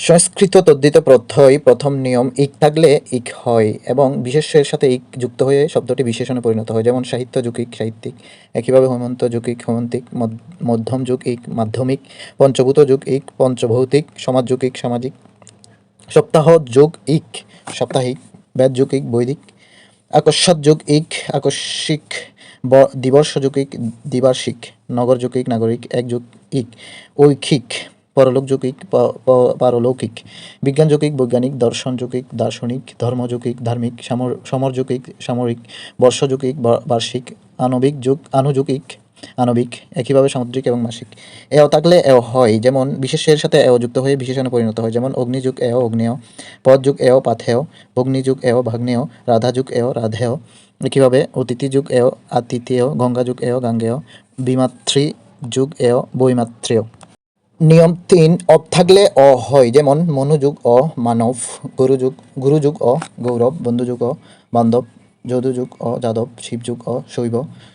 সংস্কৃত তদ্ধিত প্রত্যয় প্রথম নিয়ম ইক থাকলে ইক হয় এবং বিশেষ্যের সাথে ইক যুক্ত হয়ে শব্দটি বিশেষণে পরিণত হয় যেমন সাহিত্য যুগ ইক সাহিত্যিক একইভাবে হেমন্ত যুগ ইক হেমন্তিক মধ্যম যুগ ইক মাধ্যমিক পঞ্চভূত যুগ ইক পঞ্চভৌতিক সমাজ যুগ ইক সামাজিক সপ্তাহ যুগ ইক সাপ্তাহিক বেদ যুগ ইক বৈদিক আকস্মাত যুগ ইক আকস্মিক দিবর্ষ যুগ ইক দ্বিবার্ষিক নগর যুগ ইক নাগরিক এক যুগ ইক ঐখিক পরলোক যুগ প- প- পারলৌকিক বিজ্ঞান যুগ ইক বৈজ্ঞানিক দর্শন যুগ দার্শনিক ধর্ম যুগ ধার্মিক, সমর সমর সামরিক বর্ষ যুগ বার্ষিক, আণবিক যুগ আনুযুগ ইক আণবিক, একইভাবে সামুদ্রিক এবং মাসিক। এও থাকলে এও হয়, যেমন বিশেষের সাথে এও যুক্ত হয়ে বিশেষণে পরিণত হয়, যেমন অগ্নিযুগ এও অগ্নেয় পদ যুগ এও পাথেয় অগ্নিযুগ এও ভাগ্নেয় রাধা যুগ এও রাধেয়, একইভাবে অতিথি যুগ এও আতিথেয় গঙ্গা যুগ এও গাঙ্গেয় বিমাতৃ যুগ এও বৈমাত্রেয়। নিয়ম তিন অপ থাকলে অ হয়। যেমন মনোযোগ, অ, মানব, গুরুযুগ গুরুযুগ, অ, গৌরব, বন্ধুযুগ, অ, বান্ধব, যদুযুগ, অ, যাদব, শিবযুগ, অ, শৈব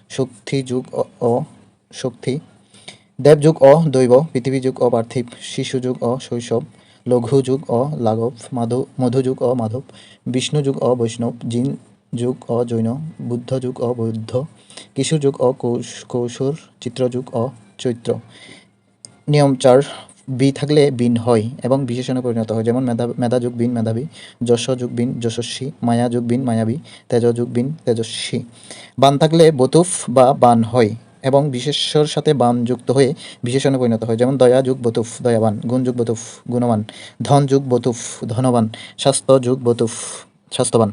শক্তি যুগ অ- অ, শক্তি, দেবযুগ, অ, দৈব পৃথিবী যুগ অ, পার্থিব শিশু যুগ অ, শৈশব লঘু যুগ অ, লাঘব, মাধু, মধুযুগ, অ, মাধব বিষ্ণু যুগ অ, বৈষ্ণব জিন যুগ অ, জৈন বুদ্ধ যুগ অ, বৌদ্ধ কিশোর যুগ অ কৌশ কৌশর চিত্রযুগ, অ, চৈত্র। নিয়ম চার, বি থাকলে বিন হয় এবং বিশেষণে পরিণত হয়। যেমন মেধা মেধা যুগ বিন মেধাবী, যশ যুগ বিন যশস্বী, মায়া যুগ বিন মায়াবী, তেজ যুগ বিন তেজস্বী। বান থাকলে বতুফ বা বান হয় এবং বিশেষ্যর সাথে বান যুক্ত হয়ে বিশেষণে পরিণত হয়। যেমন দয়া যুগ বতুফ, দয়াবান, গুণ যুগ বতুফ, গুণবান, ধন যুগ বতুফ, ধনবান, স্বাস্থ্য যুগ বতুফ, স্বাস্থ্যবান।